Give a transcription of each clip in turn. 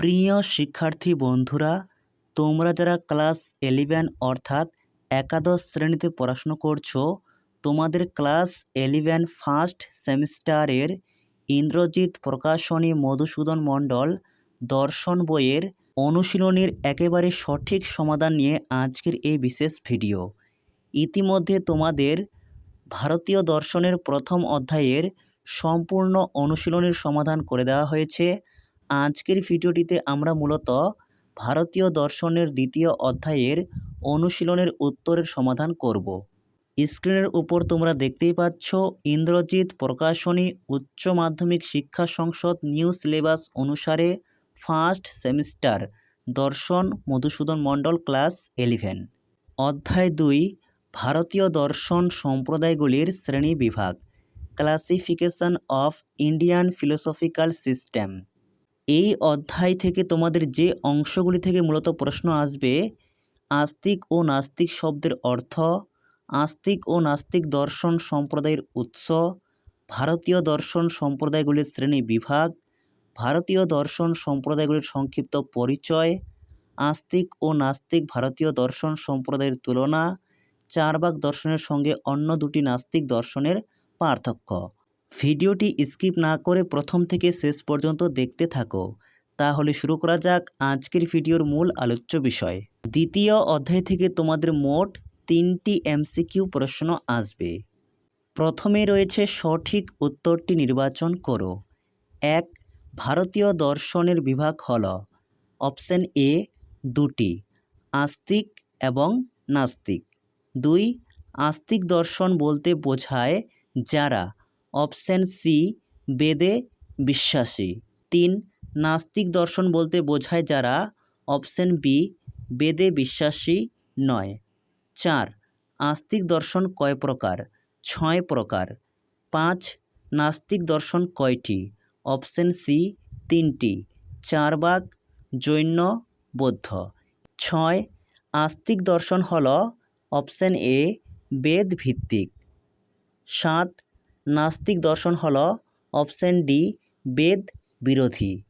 প্রিয় শিক্ষার্থী বন্ধুরা, তোমরা যারা ক্লাস এলিভেন অর্থাৎ একাদশ শ্রেণীতে পড়াশুনো করছ, তোমাদের ক্লাস এলিভেন ফার্স্ট সেমিস্টারের ইন্দ্রজিৎ প্রকাশনী মধুসূদন মণ্ডল দর্শন বইয়ের অনুশীলনীর একেবারে সঠিক সমাধান নিয়ে আজকের এই বিশেষ ভিডিও। ইতিমধ্যে তোমাদের ভারতীয় দর্শনের প্রথম অধ্যায়ের সম্পূর্ণ অনুশীলনীর সমাধান করে দেওয়া হয়েছে। আজকের ভিডিওটিতে আমরা মূলত ভারতীয় দর্শনের দ্বিতীয় অধ্যায়ের অনুশীলনের উত্তরের সমাধান করব। স্ক্রিনের উপর তোমরা দেখতেই পাচ্ছ ইন্দ্রজিৎ প্রকাশনী উচ্চ মাধ্যমিক শিক্ষা সংসদ নিউ সিলেবাস অনুসারে ফার্স্ট সেমিস্টার, দর্শন মধুসূদন মণ্ডল, ক্লাস এলিভেন অধ্যায় দুই, ভারতীয় দর্শন সম্প্রদায়গুলির শ্রেণি বিভাগ, classification of Indian philosophical system. এই অধ্যায় থেকে তোমাদের যে অংশগুলি থেকে মূলত প্রশ্ন আসবে, আস্তিক ও নাস্তিক শব্দের অর্থ, আস্তিক ও নাস্তিক দর্শন সম্প্রদায়ের উৎস, ভারতীয় দর্শন সম্প্রদায়গুলির শ্রেণি বিভাগ, ভারতীয় দর্শন সম্প্রদায়গুলির সংক্ষিপ্ত পরিচয়, আস্তিক ও নাস্তিক ভারতীয় দর্শন সম্প্রদায়ের তুলনা, চারবাক দর্শনের সঙ্গে অন্য দুটি নাস্তিক দর্শনের পার্থক্য। ভিডিওটি স্কিপ না করে প্রথম থেকে শেষ পর্যন্ত দেখতে থাকো। তাহলে শুরু করা যাক আজকের ভিডিওর মূল আলোচ্য বিষয়। দ্বিতীয় অধ্যায় থেকে তোমাদের মোট তিনটি এমসিকিউ প্রশ্ন আসবে। প্রথমে রয়েছে সঠিক উত্তরটি নির্বাচন করো। এক, ভারতীয় দর্শনের বিভাগ হল। অপশন এ, দুটি, আস্তিক এবং নাস্তিক। দুই, আস্তিক দর্শন বলতে বোঝায় যারা। অপশন সি, বেদে বিশ্বাসী। তিন, নাস্তিক দর্শন বলতে বোঝায় যারা। অপশন বি, বেদে বিশ্বাসী নয়। চার, আস্তিক দর্শন কয় প্রকার? ছয় প্রকার। পাঁচ, নাস্তিক দর্শন কয়টি? অপশন সি, তিনটি। চার ভাগ জৈন, বৌদ্ধ। ছয়, আস্তিক দর্শন হল অপশন এ, বেদ ভিত্তিক। সাত নাস্তিক দর্শন হল অপশন ডি, বেদ বিরোধী।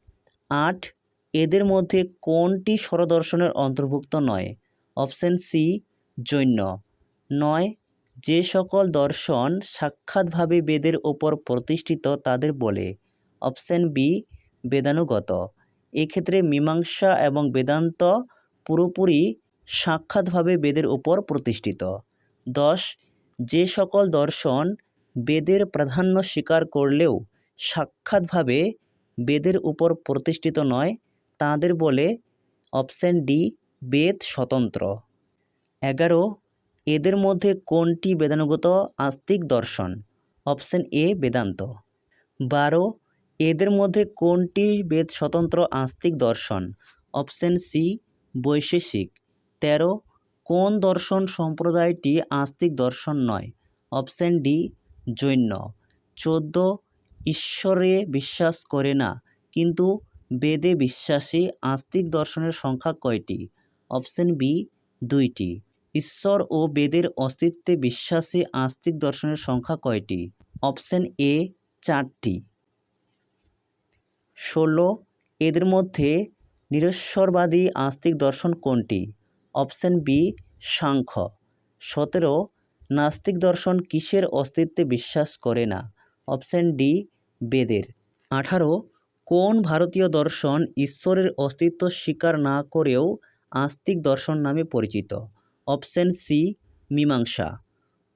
আট, এদের মধ্যে কোনটি স্বরদর্শনের অন্তর্ভুক্ত নয়? Option C, Jain. নয়, যে সকল দর্শন সাক্ষাৎভাবে বেদের ওপর প্রতিষ্ঠিত তাদের বলে। অপশন বি, বেদানুগত। এক্ষেত্রে মীমাংসা এবং বেদান্ত পুরোপুরি সাক্ষাৎভাবে বেদের উপর প্রতিষ্ঠিত। দশ, যে সকল দর্শন বেদের প্রাধান্য স্বীকার করলেও সাক্ষাৎভাবে বেদের উপর প্রতিষ্ঠিত নয়, তাদের বলে অপশন ডি, বেদ স্বতন্ত্র। এগারো, এদের মধ্যে কোনটি বেদানুগত আস্তিক দর্শন? অপশন এ, বেদান্ত। বারো, এদের মধ্যে কোনটি বেদ স্বতন্ত্র আস্তিক দর্শন? অপশন সি, বৈশেষিক। তেরো, কোন দর্শন সম্প্রদায়টি আস্তিক দর্শন নয়? অপশন ডি জৈন। চোদ্দ, ঈশ্বরে বিশ্বাস করে না, কিন্তু বেদে বিশ্বাসী আস্তিক দর্শনের সংখ্যা কয়টি? অপশন বি, দুইটি। ঈশ্বর ও বেদের অস্তিত্বে বিশ্বাসী আস্তিক দর্শনের সংখ্যা কয়টি? অপশন এ, চারটি। ষোলো, এদের মধ্যে নিরস্বরবাদী আস্তিক দর্শন কোনটি? অপশন বি, সাংখ্য। সতেরো নাস্তিক দর্শন কিসের অস্তিত্বে বিশ্বাস করে না? অপশন ডি, বেদের। আঠারো, কোন ভারতীয় দর্শন ঈশ্বরের অস্তিত্ব স্বীকার না করেও আস্তিক দর্শন নামে পরিচিত? অপশন সি, মীমাংসা।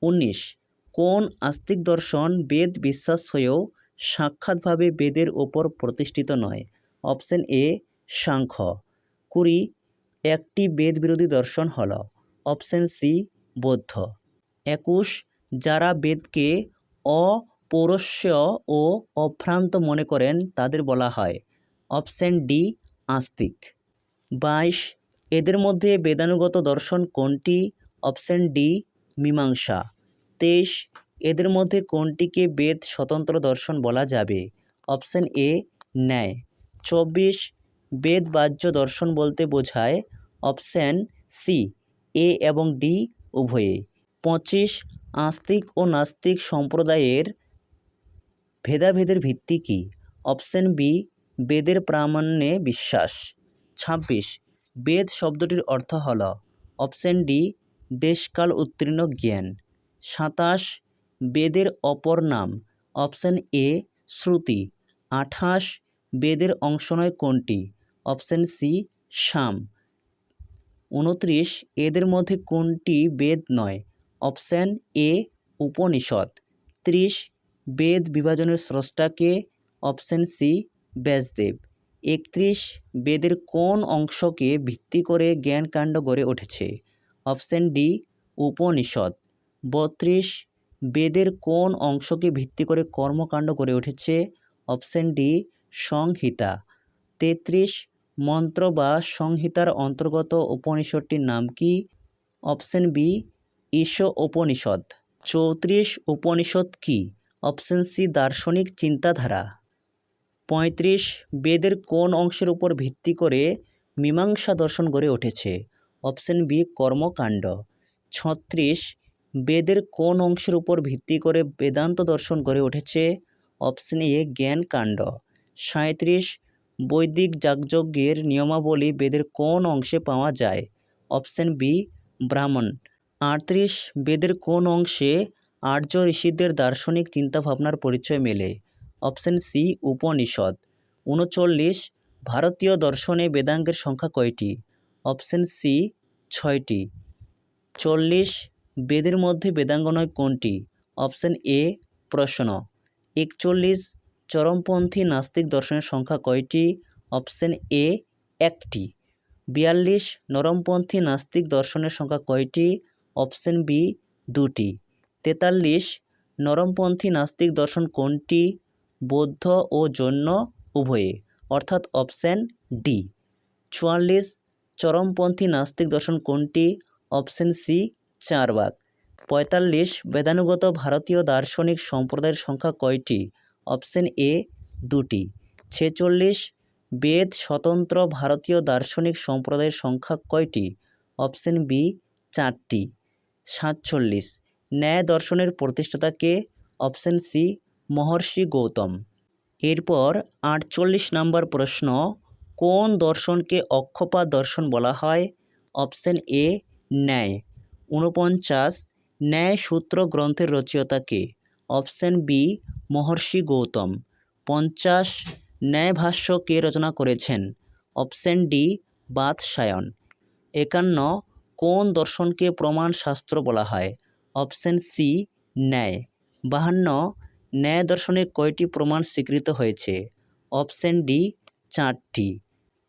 উনিশ, কোন আস্তিক দর্শন বেদ বিশ্বাস হয়েও সাক্ষাৎভাবে বেদের ওপর প্রতিষ্ঠিত নয়? অপশন এ, সাংখ্য। কুড়ি, একটি বেদ বিরোধী দর্শন হল। অপশন সি, বৌদ্ধ। একুশ, যারা বেদকে অপৌরস্য ও অভ্রান্ত মনে করেন, তাদের বলা হয়। অপশন ডি, আস্তিক। বাইশ, এদের মধ্যে বেদানুগত দর্শন কোনটি? অপশন ডি, মীমাংসা। তেইশ, এদের মধ্যে কোনটিকে বেদ স্বতন্ত্র দর্শন বলা যাবে? অপশন এ, ন্যায়। চব্বিশ, বেদ বাহ্য দর্শন বলতে বোঝায়। অপশন সি, এ এবং ডি উভয়ে। পঁচিশ আস্তিক ও নাস্তিক সম্প্রদায়ের ভেদাভেদের ভিত্তি কী? অপশন বি, বেদের প্রামাণ্যে বিশ্বাস। ছাব্বিশ, বেদ শব্দটির অর্থ হল, অপশন ডি, দেশকাল উত্তীর্ণ জ্ঞান। সাতাশ, বেদের অপর নাম। অপশন এ, শ্রুতি। আঠাশ, বেদের অংশ নয় কোনটি? অপশন সি, সাম। উনত্রিশ এদের মধ্যে কোনটি বেদ নয়? অপশন এ, উপনিষদ। ত্রিশ, বেদ বিভাজনের স্রষ্টাকে অপশন সি, ব্যাসদেব। একত্রিশ, বেদের কোন অংশকে ভিত্তি করে জ্ঞানকাণ্ড গড়ে উঠেছে? অপশন ডি, উপনিষদ। বত্রিশ, বেদের কোন অংশকে ভিত্তি করে কর্মকাণ্ড গড়ে উঠেছে? অপশন ডি, সংহিতা। তেত্রিশ, মন্ত্র বা সংহিতার অন্তর্গত উপনিষদটির নাম কি? অপশন বি ঈশ উপনিষদ। চৌত্রিশ উপনিষদ কি? অপশন সি, দার্শনিক চিন্তাধারা। পঁয়ত্রিশ, বেদের কোন অংশের উপর ভিত্তি করে মীমাংসা দর্শন গড়ে উঠেছে? অপশন বি, কর্মকাণ্ড। ছত্রিশ, বেদের কোন অংশের উপর ভিত্তি করে বেদান্ত দর্শন গড়ে উঠেছে? অপশন এ, জ্ঞানকাণ্ড। সাঁত্রিশ বৈদিক যাগযজ্ঞের নিয়মাবলী বেদের কোন অংশে পাওয়া যায়? অপশন বি, ব্রাহ্মণ। আটত্রিশ বেদের কোন অংশে আর্য ঋষিদের দার্শনিক চিন্তাভাবনার পরিচয় মেলে? অপশন সি, উপনিষদ। উনচল্লিশ, ভারতীয় দর্শনে বেদাঙ্গের সংখ্যা কয়টি? অপশন সি, ছয়টি। চল্লিশ, বেদের মধ্যে বেদাঙ্গ নয় কোনটি? অপশন এ, প্রশ্ন। একচল্লিশ, চরমপন্থী নাস্তিক দর্শনের সংখ্যা কয়টি? অপশন এ, একটি। বিয়াল্লিশ, নরমপন্থী নাস্তিক দর্শনের সংখ্যা কয়টি? অপশন বি দুটি। তেতাল্লিশ, নরমপন্থী নাস্তিক দর্শন কোনটি? বৌদ্ধ ও জৈন উভয়ে। অর্থাৎ অপশন ডি। চুয়াল্লিশ, চরমপন্থী নাস্তিক দর্শন কোনটি? অপশন সি চার ভাগ পঁয়তাল্লিশ, বেদানুগত ভারতীয় দার্শনিক সম্প্রদায়ের সংখ্যা কয়টি? অপশন এ দুটি। ছেচল্লিশ, বেদ স্বতন্ত্র ভারতীয় দার্শনিক সম্প্রদায়ের সংখ্যা কয়টি? অপশন বি চারটি। সাতচল্লিশ। ন্যায় দর্শনের প্রতিষ্ঠাতাকে অপশন সি, মহর্ষি গৌতম। এরপর আটচল্লিশ নম্বর প্রশ্ন, কোন দর্শনকে অক্ষপাত দর্শন বলা হয়? অপশন এ, ন্যায়। ঊনপঞ্চাশ, ন্যায় সূত্র গ্রন্থের রচয়িতাকে। Option B, Maharshi Gautam. পঞ্চাশ, ন্যায় ভাষ্য কে রচনা করেছেন? অপশন ডি, বাদশায়ন। একান্ন কোন দর্শনকে প্রমাণ শাস্ত্র বলা হয়? অপশন সি, ন্যায়। বাহান্ন, ন্যায় দর্শনে কয়টি প্রমাণ স্বীকৃত হয়েছে? অপশন ডি, চারটি।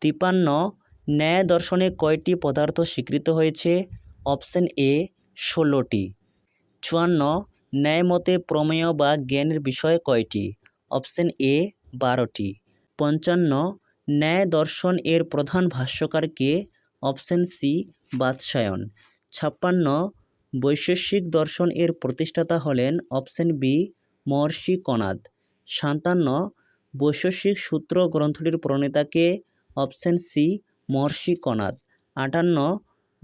তিপান্ন, ন্যায় দর্শনে কয়টি পদার্থ স্বীকৃত হয়েছে? অপশন এ, ষোলোটি। চুয়ান্ন, ন্যায় মতে প্রমেয় বা জ্ঞানের বিষয় কয়টি? অপশন এ, বারোটি। পঞ্চান্ন, ন্যায় দর্শন এর প্রধান ভাষ্যকারকে অপশন সি বাদশায়ন। ছাপ্পান্ন, বৈশেষিক দর্শন এর প্রতিষ্ঠাতা হলেন অপশন বি, মহর্ষি কনাদ সাতান্ন, বৈশেষিক সূত্র গ্রন্থটির প্রণেতাকে অপশন সি, মহর্ষি কনাদ আটান্ন,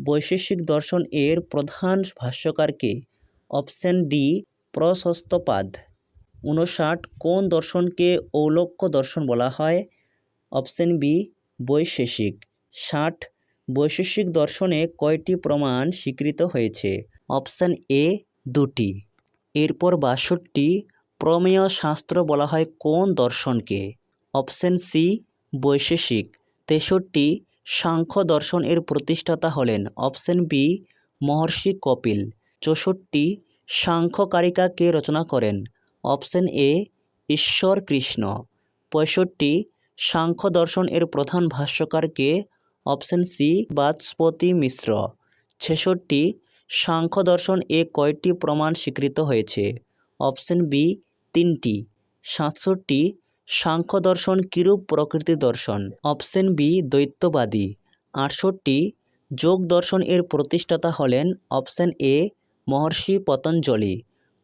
বৈশেষিক দর্শন এর প্রধান ভাষ্যকারকে অপশন ডি, প্রশস্তপাদ। উনষাট, কোন দর্শনকে ঔলক্য দর্শন বলা হয়? অপশন বি, বৈশেষিক। ষাট বৈশেষিক দর্শনে কয়টি প্রমাণ স্বীকৃত হয়েছে? অপশন এ, দুটি। এরপর বাষট্টি, প্রমেয় শাস্ত্র বলা হয় কোন দর্শনকে? অপশন সি বৈশেষিক তেষট্টি, সাংখ্য দর্শন এর প্রতিষ্ঠাতা হলেন। Option B, Maharshi Kapil. চৌষট্টি, সাংখ্যকারিকা কে রচনা করেন? অপশন এ, ঈশ্বর কৃষ্ণ। পঁয়ষট্টি, সাংখ্য দর্শন এর প্রধান ভাষ্যকারকে অপশন সি, বাচস্পতি মিশ্র। ছেষট্টি, সাংখ্য দর্শন এ কয়টি প্রমাণ স্বীকৃত হয়েছে? অপশন বি, তিনটি। সাতষট্টি, সাংখ্য দর্শন কিরূপ প্রকৃতি দর্শন? অপশন বি দ্বৈতবাদী আটষট্টি, যোগ দর্শন এর প্রতিষ্ঠাতা হলেন অপশন এ, মহর্ষি পতঞ্জলি।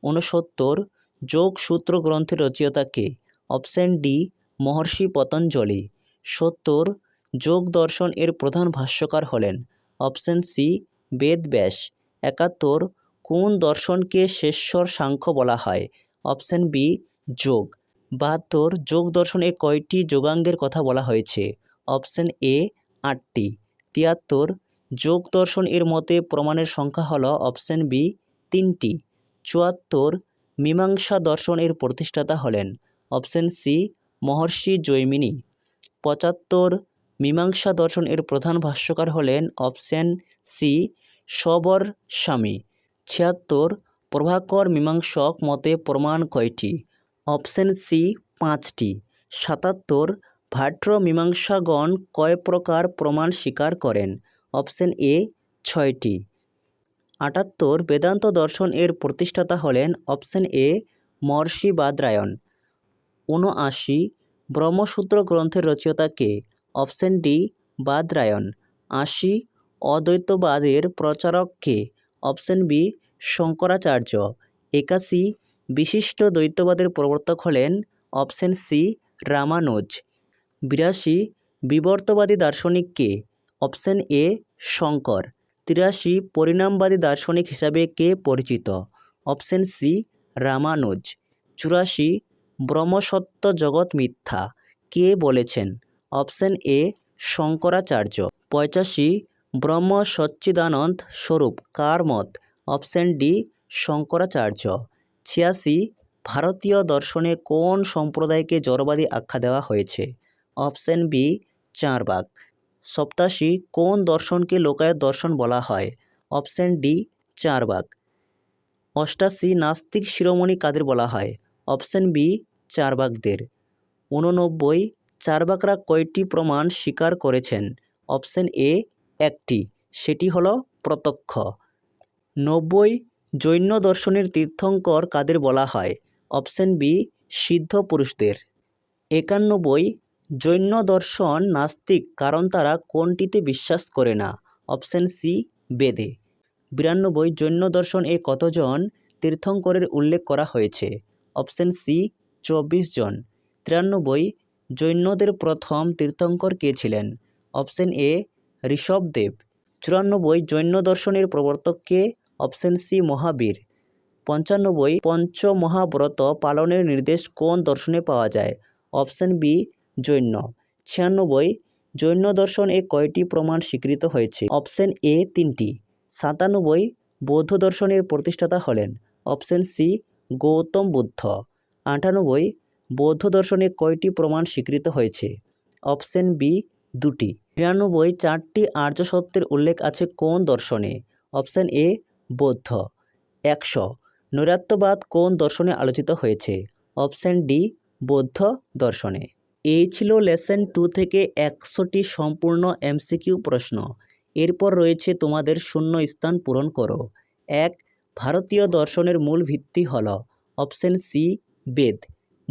ঊনসত্তর, যোগ সূত্র গ্রন্থের রচয়িতাকে অপশন ডি, মহর্ষি পতঞ্জলি। সত্তর যোগ দর্শন এর প্রধান ভাষ্যকার হলেন। অপশন সি বেদব্যাস একাত্তর, কোন দর্শনকে শেষ্যর সাংখ্য বলা হয়? অপশন বি, যোগ। বাহাত্তর, যোগ দর্শনে কয়টি যোগাঙ্গের কথা বলা হয়েছে? অপশন এ, আটটি। তিয়াত্তর, যোগ দর্শন এর মতে প্রমাণের সংখ্যা হল অপশন বি, তিনটি। চুয়াত্তর, মীমাংসা দর্শন এর প্রতিষ্ঠাতা হলেন। Option C, Maharshi Jaimini. পঁচাত্তর মীমাংসা দর্শন এর প্রধান ভাষ্যকার হলেন অপশন সি সবর স্বামী। ছিয়াত্তর, প্রভাকর মীমাংসক মতে প্রমাণ কয়টি? অপশন সি পাঁচটি। সাতাত্তর ভাট্র মীমাংসাগণ কয় প্রকার প্রমাণ স্বীকার করেন? অপশন এ ছয়টি। আটাত্তর, বেদান্ত দর্শন এর প্রতিষ্ঠাতা হলেন অপশন এ মর্ষি বাদরায়ণ। উনআশি ব্রহ্মসূত্র গ্রন্থের রচয়িতা কে? Option D, Badarayana. আশি অদ্বৈতবাদের প্রচারক কে? Option B, Shankaracharya. একাশি, বিশিষ্ট দ্বৈতবাদের প্রবর্তক হলেন অপশন সি, রামানুজ। বিরাশি, বিবর্তবাদী দার্শনিক কে? Option A, Shankar. তিরাশি, পরিণামবাদী দার্শনিক হিসাবে কে পরিচিত? Option C, Ramanuja. চুরাশি ব্রহ্মসত্য জগৎ মিথ্যা। কে বলেছেন? Option A Shankaracharya. পঁচাশি ব্রহ্ম সচ্চিদানন্দ স্বরূপ, কার মত? Option D, Shankaracharya. ছিয়াশি, ভারতীয় দর্শনে কোন সম্প্রদায়কে জড়বাদী আখ্যা দেওয়া হয়েছে? অপশন বি চারবাক সপ্তাশি, কোন দর্শনকে লোকায়ত দর্শন বলা হয়? অপশন ডি চারবাক অষ্টাশি, নাস্তিক শিরোমণি কাদের বলা হয়? অপশন বি চারবাকদের উননব্বই চারবাকরা কয়টি প্রমাণ স্বীকার করেছেন? অপশন এ, একটি। সেটি হল প্রত্যক্ষ। নব্বই, জৈন দর্শনের তীর্থঙ্কর কাদের বলা হয়? অপশন বি, সিদ্ধ পুরুষদের। একানব্বই জৈন দর্শন নাস্তিক কারণ তারা কোনটিতে বিশ্বাস করে না? অপশন সি, বেদে। বিরানব্বই জৈন দর্শন এ কতজন তীর্থঙ্করের উল্লেখ করা হয়েছে? অপশন সি, চব্বিশ জন। তিরানব্বই জৈনদের প্রথম তীর্থঙ্কর কে ছিলেন? Option A, Rishabhdev. চুরানব্বই, জৈন দর্শনের প্রবর্তক কে? অপশন সি, মহাবীর। পঞ্চানব্বই, পঞ্চমহাব্রত পালনের নির্দেশ কোন দর্শনে পাওয়া যায়? অপশন বি, জৈন। ছিয়ানব্বই, জৈন দর্শন এ কয়টি প্রমাণ স্বীকৃত হয়েছে? অপশন এ, তিনটি। সাতানব্বই, বৌদ্ধ দর্শনের প্রতিষ্ঠাতা হলেন। Option C, Gautam Buddha. আটানব্বই বৌদ্ধ দর্শনে কয়টি প্রমাণ স্বীকৃত হয়েছে? অপশন বি, দুটি। নিরানব্বই চারটি আর্য সত্যের উল্লেখ আছে কোন দর্শনে? অপশন এ, বৌদ্ধ। একশো, নৈরাত্যবাদ কোন দর্শনে আলোচিত হয়েছে? অপশন ডি, বৌদ্ধ দর্শনে। এই ছিল লেসন টু থেকে একশোটি সম্পূর্ণ এমসিকিউ প্রশ্ন। এরপর রয়েছে তোমাদের শূন্য স্থান পূরণ করো। এক, ভারতীয় দর্শনের মূল ভিত্তি হল। অপশন সি, বেদ।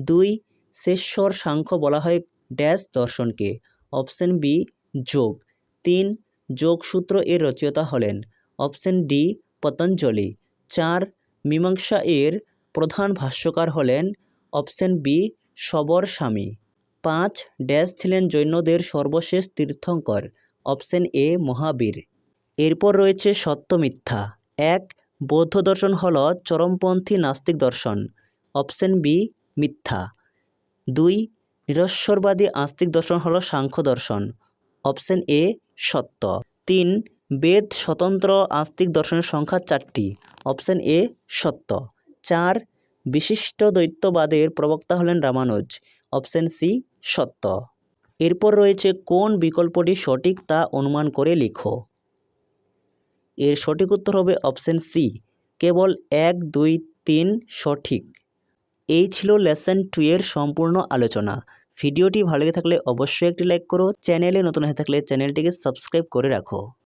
দুই, শেষর সাংখ্য বলা হয় ড্যাশ দর্শনকে, অপশন বি, যোগ। তিন, যোগসূত্র এর রচয়িতা হলেন। Option D, Patanjali. চার, মীমাংসা এর প্রধান ভাষ্যকার হলেন। অপশন বি, সবর স্বামী। পাঁচ, ড্যাশ ছিলেন জৈনদের সর্বশেষ তীর্থঙ্কর। অপশন এ, মহাবীর। এরপর রয়েছে সত্য মিথ্যা। এক, বৌদ্ধ দর্শন হল চরমপন্থী নাস্তিক দর্শন। অপশন বি মিথ্যা। দুই নিরস্বরবাদী আস্তিক দর্শন হল সাংখ্য দর্শন। অপশন এ, সত্য। তিন, বেদ স্বতন্ত্র আস্তিক দর্শনের সংখ্যা চারটি। অপশন এ, সত্য। চার, বিশিষ্ট দ্বৈতবাদের প্রবক্তা হলেন রামানুজ। অপশন সি, সত্য। এরপর রয়েছে কোন বিকল্পটি সঠিক তা অনুমান করে লিখো। এর সঠিক উত্তর হবে অপশন সি। কেবল এক, দুই, তিন সঠিক। এই ছিল লেসন টু এর সম্পূর্ণ আলোচনা। ভিডিওটি ভালো লেগে থাকলে অবশ্যই একটি লাইক করো। চ্যানেলে নতুন হয়ে থাকলে চ্যানেলটিকে সাবস্ক্রাইব করে রাখো।